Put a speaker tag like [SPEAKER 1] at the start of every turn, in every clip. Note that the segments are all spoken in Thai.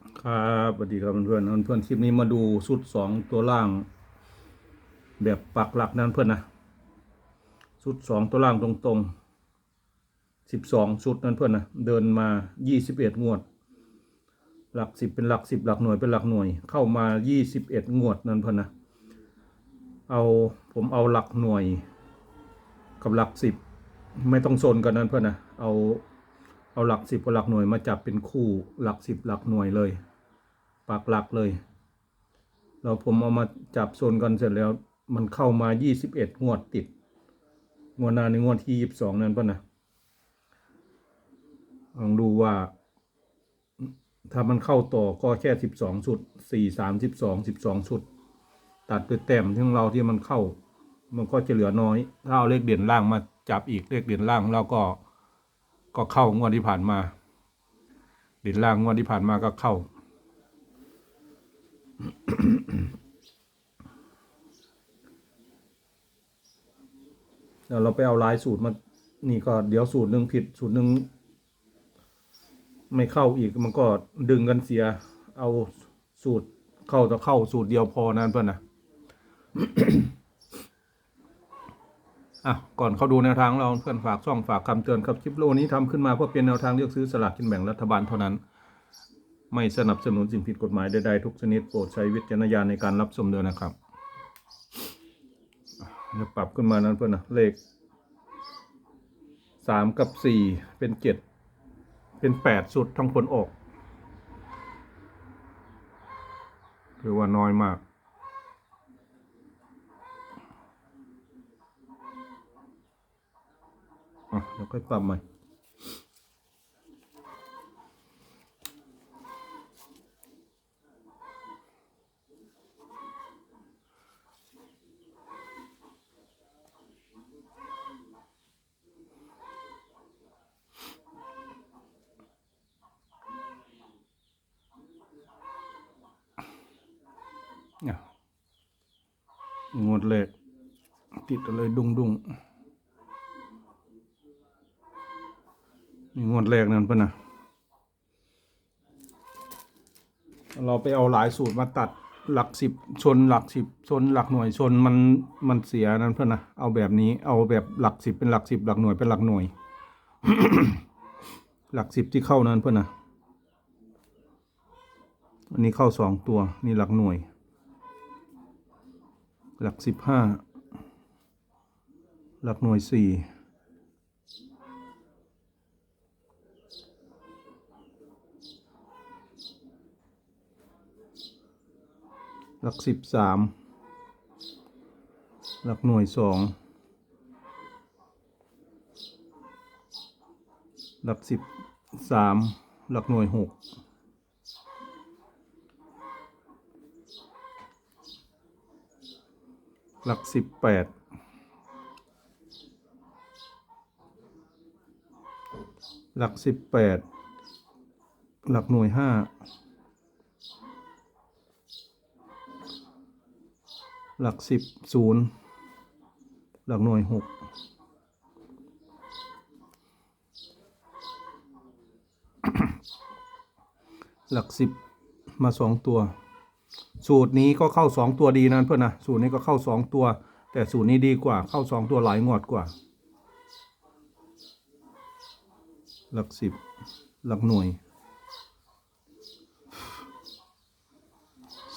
[SPEAKER 1] ครับสวัสดีครับเพื่อนๆเพื่อนๆคลิปนี้มาดูชุดสองตัวล่าง แบบปักหลักนั้นเพื่อนนะชุดสองตัวล่างตรงๆสิบสองชุดนั้นเพื่อนนะเดินมายี่สิบเอ็ดงวด หลักสิบเป็นหลักสิบหลักหน่วยเป็นหลักหน่วย เข้ามายี่สิบเอ็ดงวดนั้นเพื่อนนะเอาผมเอาหลักหน่วยกับหลักสิบไม่ต้องโซนกันนั้นเพื่อนนะเอา เอาหลักสิบกับหลักหน่วยมาจับเป็นคู่หลักสิบหลักหน่วยเลยปักหลักเลยแล้วผมเอามาจับโซนกันเสร็จแล้ว มันเข้ามายี่สิบเอ็ดงวดติด งวดหน้าในงวดที่ยี่สิบสองนั้นเพื่อนะลองดูว่า ถ้ามันเข้าต่อก็แค่สิบสองชุดสี่สามสิบสองสิบสองชุด ตัดด้วยแต้มที่ของเราที่มันเข้า มันก็จะเหลือน้อย ถ้าเอาเลขเด่นล่างมาจับอีกเลขเด่นล่างเราก็ ก็เข้างวดที่ผ่านมาด่นล่างงวดที่ผ่านมาก็เข้า เดี๋ยวเราไปเอาลายสูตรมา นี่ก็เดี๋ยวสูตรหนึ่งผิดสูตรหนึ่งไม่เข้าอีกมันก็ดึงกันเสีย เอาสูตรเข้าจะเข้าสูตรเดียวพอนั้นเพื่อนนะ อะก่อนเข้าดูแนวทางเราเพื่อนฝากช่องฝากคำเตือนครับคลิปโลนี้ทำขึ้นมาเพื่อเป็นแนวทางเลือกซื้อสลากกินแบ่งรัฐบาลเท่านั้น ไม่สนับสนุนสิ่งผิดกฎหมายใดๆทุกชนิดโปรดใช้วิจารณญาณในการรับชมด้วยนะครับอะปรับขึ้นมานั้นเพื่อนนะเลขสามกับสี่เป็นเจ็ดเป็นแปดสุดทั้งผลออก ถือว่าน้อยมาก อะเดี๋ยว ค่อยปรับใหม่งวดเลขติดอะไรดุงดุง นี่งวดแรกนั่นเพื่อนนะเราไปเอาหลายสูตรมาตัดหลักสิบชนหลักสิบชนหลักหน่วยชนมันมันเสียนั่นเพื่อนนะเอาแบบนี้เอาแบบหลักสิบเป็นหลักสิบหลักหน่วยเป็นหลักหน่วย หลักสิบที่เข้านั้นเพื่อนนะอันนี้เข้าสองตัวนี่หลักหน่วย หลักสิบห้าหลักหน่วยสี่ หลักสิบสามหลักหน่วยสองหลักสิบสามหลักหน่วยหกหลักสิบแปดหลักสิบแปดหลักหน่วยห้า หลักสิบศูนย์หลักหน่วยหกหลักสิบมาสองตัว สูตรนี้ก็เข้าสองตัวดีนะเพื่อนนะสูตรนี้ก็เข้าสองตัว แต่สูตรนี้ดีกว่า เข้าสองตัวหลายงวดกว่า หลักสิบหลักหน่วย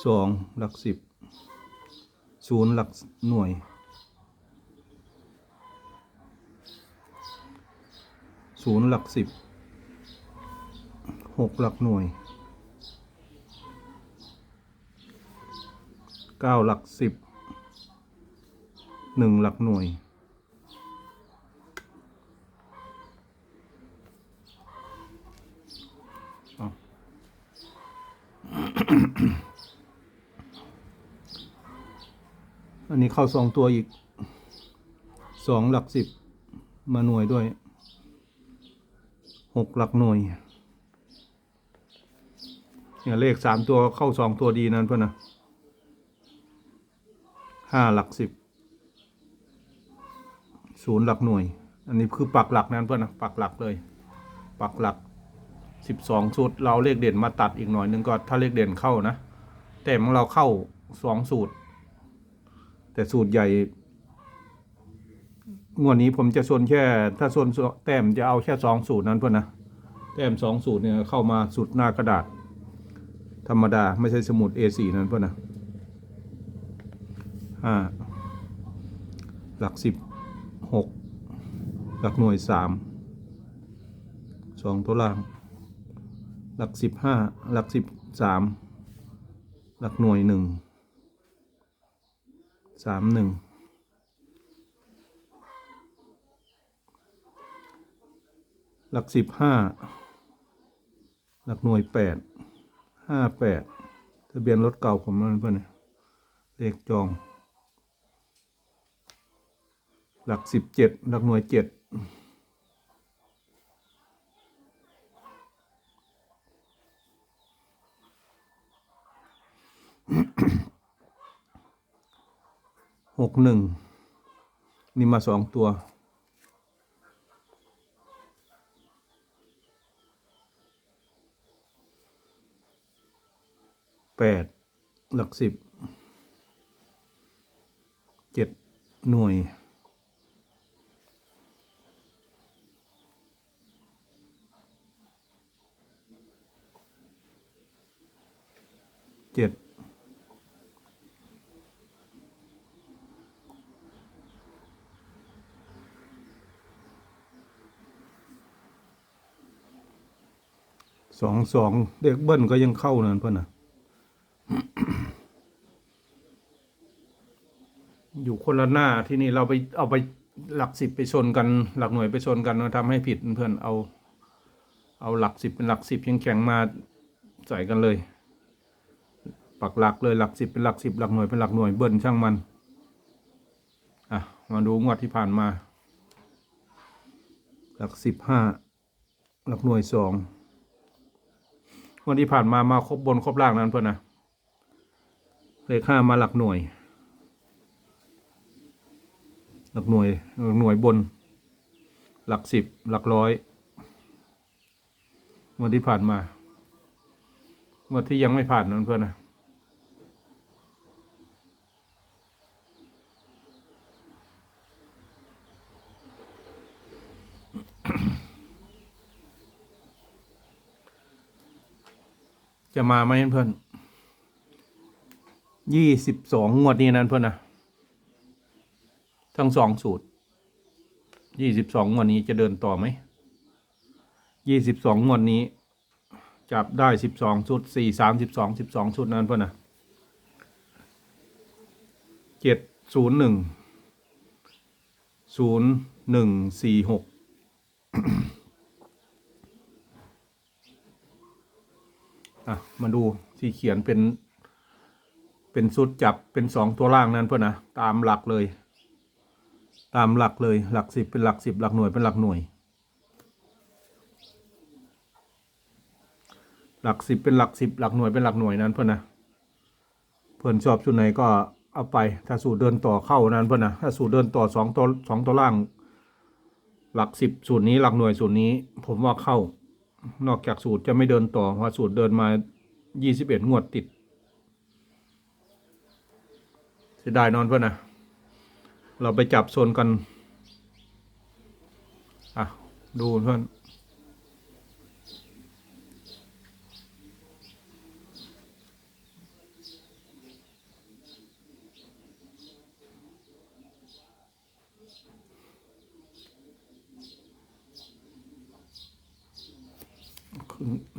[SPEAKER 1] สองหลักสิบ ศูนย์หลักหน่วยศูนย์หลักสิบหกหลักหน่วยเก้าหลักสิบหนึ่งหลักหน่วยเอ อันนี้เข้าสองตัวอีกสองหลักสิบมาหน่วยด้วยหกหลักหน่วยเนี่ยเลขสามตัวเข้าสองตัวดีนั่นเพื่อนนะห้าหลักสิบศูนย์หลักหน่วย อันนี้คือปักหลักนั่นเพื่อนนะปักหลักเลย ปักหลักสิบสองสูตรเราเลขเด่นมาตัดอีกหน่อยหนึงก็ถ้าเลขเด่นเข้านะแต่ของเราเข้าสองสูตร แต่สูตรใหญ่งวดนี้ผมจะส่วนแค่ ถ้าส่วนแต้มจะเอาแค่สองสูตรนั้นเพื่อนนะแต้มสองสูตรเนี่ยเข้ามาสุดหน้ากระดาษ ธรรมดาไม่ใช่สมุด A4 นั้นเพื่อนนะห้าหลักสิบหกหลักหน่วยสามสองตัวล่าง หลักสิบห้าหลักสิบสามหลักหน่วยหนึ่ง สามหนึ่งหลักสิบห้าหลักหน่วยแปดห้าแปดทะเบียนรถเก่าผมนั่นเพื่อนเลขจอง หลักสิบเจ็ดหลักหน่วยเจ็ด หกหนึ่งนี่มาสองตัว แปด หลักสิบ เจ็ด หน่วยเจ็ด สองสองเด็กเบิ้ลก็ยังเข้านั่นเพื่อนนะอยู่คนละหน้าที่นี่เราไปเอาไปหลักสิบไปชนกัน หลักหน่วยไปชนกันทำให้ผิดเพื่อนเอา เอาหลักสิบเป็นหลักสิบแข็งแข็งมาใส่กันเลย ปักหลักเลยหลักสิบเป็นหลักสิบหลักหน่วยเป็นหลักหน่วยเบิ้ลช่างมันอะมาดูงวดที่ผ่านมา หลักสิบห้าหลักหน่วยสอง วันที่ผ่านมามาครบบนครบล่างนั้นเพื่อนนะเลขห้ามาหลักหน่วย หลักหน่วยหลักหน่วยบน หลักสิบหลักร้อยวันที่ผ่านมาวันที่ยังไม่ผ่านนั้นเพื่อนนะ จะมาไหมเพื่อนยี่สิบสองงวดนี้นั้นเพื่อนนะทั้งสองสูตรยี่สิบสองงวดนี้จะเดินต่อไหมยี่สิบสองงวดนี้ จับได้สิบสองชุดสี่สามสิบสองสิบสองชุดนั้นเพื่อนนะเจ็ดศูนย์หนึ่งศูนย์หนึ่งสี่หก อะมาดูที่เขียนเป็น เป็นชุดจับเป็นสองตัวล่างนั้นเพื่อนนะตามหลักเลย ตามหลักเลยหลักสิบเป็นหลักสิบหลักหน่วยเป็นหลักหน่วย หลักสิบเป็นหลักสิบหลักหน่วยเป็นหลักหน่วยนั้นเพื่อนนะเพื่อนชอบชุดไหนก็เอาไปถ้าสูตรเดินต่อเข้านั้นเพื่อนนะถ้าสูตรเดินต่อสองตัวสองตัวล่าง หลักสิบสูตรนี้หลักหน่วยสูตรนี้ ผมว่าเข้า นอกจากสูตรจะไม่เดินต่อเพราะสูตรเดินมา 21 งวดติดเสียดายนอนเพื่อนนะเราไปจับโซนกัน อะ ดูเพื่อน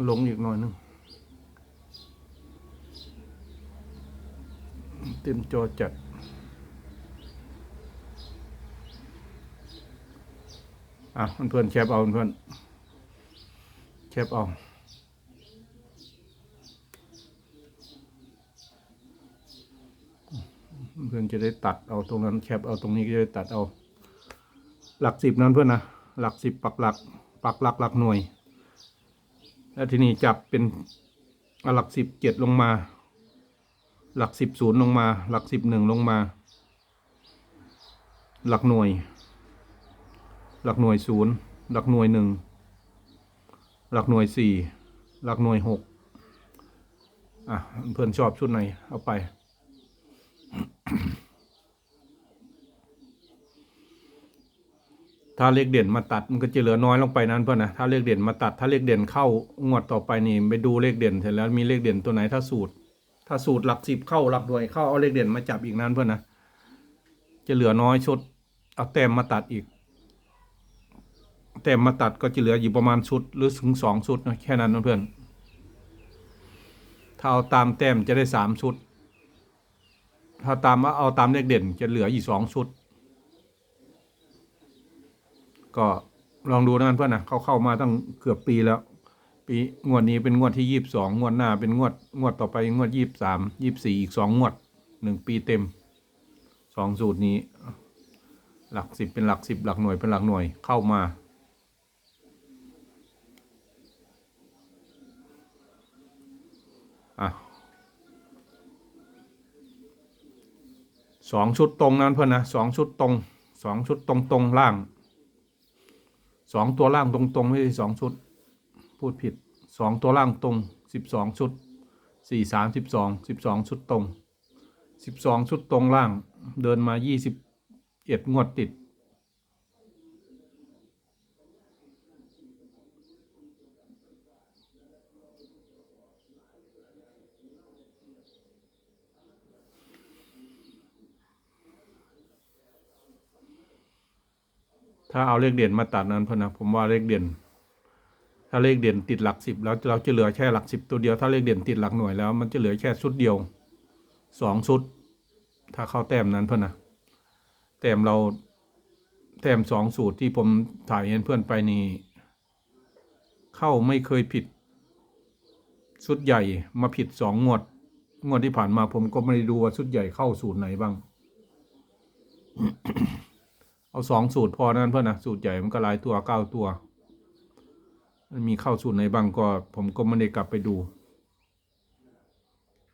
[SPEAKER 1] ลงอีกหน่อยหนึงเต็มจอจัด อะเพื่อนแคปเอาเพื่อนแคปเอาเพื่อนจะได้ตัดเอาตรงนั้นแคปเอาตรงนี้ก็จะได้ตัดเอา หลักสิบนั้นเพื่อนนะหลักสิบปักหลัก ปักหลักหลักหน่วย แล้วทีนี้จับเป็นหลักสิบเจ็ดลงมา หลักสิบศูนย์ลงมา หลักสิบหนึ่งลงมา หลักหน่วย หลักหน่วยศูนย์หลักหน่วยหนึ่งหลักหน่วยสี่หลักหน่วยหกอะเพื่อนชอบชุดไหนเอาไป ถ้าเลขเด่นมาตัดมันก็จะเหลือน้อยลงไปนั้นเพื่อนนะถ้าเลขเด่นมาตัด ถ้าเลขเด่นเข้างวดต่อไปนี่ไปดูเลขเด่นเสร็จแล้วมีเลขเด่นตัวไหนถ้าสูตร ถ้าสูตรหลักสิบเข้าหลักหน่วยเข้าเอาเลขเด่นมาจับอีกนั้นเพื่อนนะจะเหลือน้อยชุดเอาแต้มมาตัดอีกแต้มมาตัดก็จะเหลืออยู่ประมาณชุดหรือถึงสองชุดนะแค่นั้นเพื่อนถ้าเอาตามแต้มจะได้สามชุด ถ้าตามเอาตามเลขเด่นจะเหลืออีกสองชุด ก็ลองดูนะเพื่อนนะเขาเข้ามาตั้งเกือบปีแล้ว ปีงวดนี้เป็นงวดที่ยี่สิบสองงวดหน้าเป็นงวดงวดต่อไปงวดยี่สิบสามยี่สิบสี่อีกสองงวดหนึ่งปีเต็มสองสูตรนี้ หลักสิบเป็นหลักสิบหลักหน่วยเป็นหลักหน่วยเข้ามาอะสองชุดตรงนั้นเพื่อนนะสองชุดตรงสองชุดตรงตรงล่าง สองตัวล่างตรงๆไม่ใช่สองชุด พูดผิดสองตัวล่างตรงสิบสองชุดสี่สามสิบสองสิบสองชุดตรงสิบสองชุดตรงล่างเดินมายี่สิบเอ็ดงวดติด ถ้าเอาเลขเด่นมาตัดนั้นเพราะนะผมว่าเลขเด่น ถ้าเลขเด่นติดหลักสิบแล้วเราจะเหลือแค่หลักสิบตัวเดียว ถ้าเลขเด่นติดหลักหน่วยแล้ว มันจะเหลือแค่ชุดเดียวสองชุด ถ้าเข้าแต้มนั้นเพื่อนนะแต้มเราแต้มสองสูตรที่ผมถ่ายเห็นเพื่อนไปนี่เข้าไม่เคยผิดชุดใหญ่มาผิดสองงวด งวดที่ผ่านมาผมก็ไม่ได้ดูว่าชุดใหญ่เข้าสูตรไหนบ้าง เอาสองสูตรพอนั้นเพื่อนนะสูตรใหญ่มันก็หลายตัวเก้าตัว มันมีเข้าสูตรไหนบ้างก็ ผมก็ไม่ได้กลับไปดู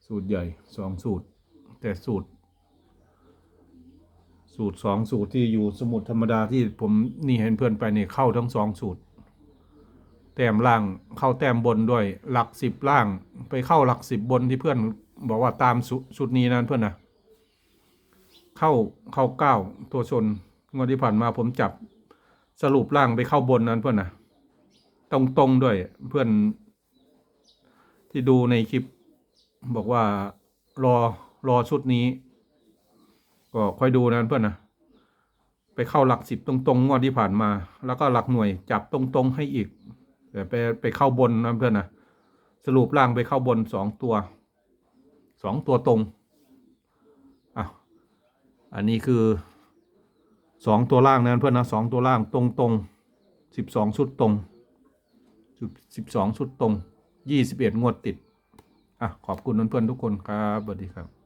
[SPEAKER 1] สูตรใหญ่สองสูตร แต่สูตร สูตรสองสูตรที่อยู่สมุดธรรมดาที่ผมนี่เห็นเพื่อนไปเนี่ยเข้าทั้งสองสูตร แต้มล่างเข้าแต้มบนด้วย หลักสิบล่างไปเข้าหลักสิบบนที่เพื่อนบอกว่าตามสูสูตรนี้นั้นเพื่อนนะเข้าเข้าเก้าตัวชน งวดที่ผ่านมาผมจับสรุปล่างไปเข้าบนนั้นเพื่อนนะตรงตรงด้วยเพื่อน ที่ดูในคลิป บอกว่ารอรอชุดนี้ ก็ค่อยดูนะเพื่อนนะไปเข้าหลักสิบตรงๆงวดที่ผ่านมา แล้วก็หลักหน่วยจับตรงๆให้อีกแต่ไปไปเข้าบนนะเพื่อนนะสรุปล่างไปเข้าบนสองตัวสองตัวตรงอะอันนี้คือ สองตัวล่างนั่นเพื่อนนะสองตัวล่างตรงตรงสิบสองชุดตรงสิบสองชุดตรงยี่สิบเอ็ดงวดติด อะ ขอบคุณเพื่อนๆทุกคนครับสวัสดีครับ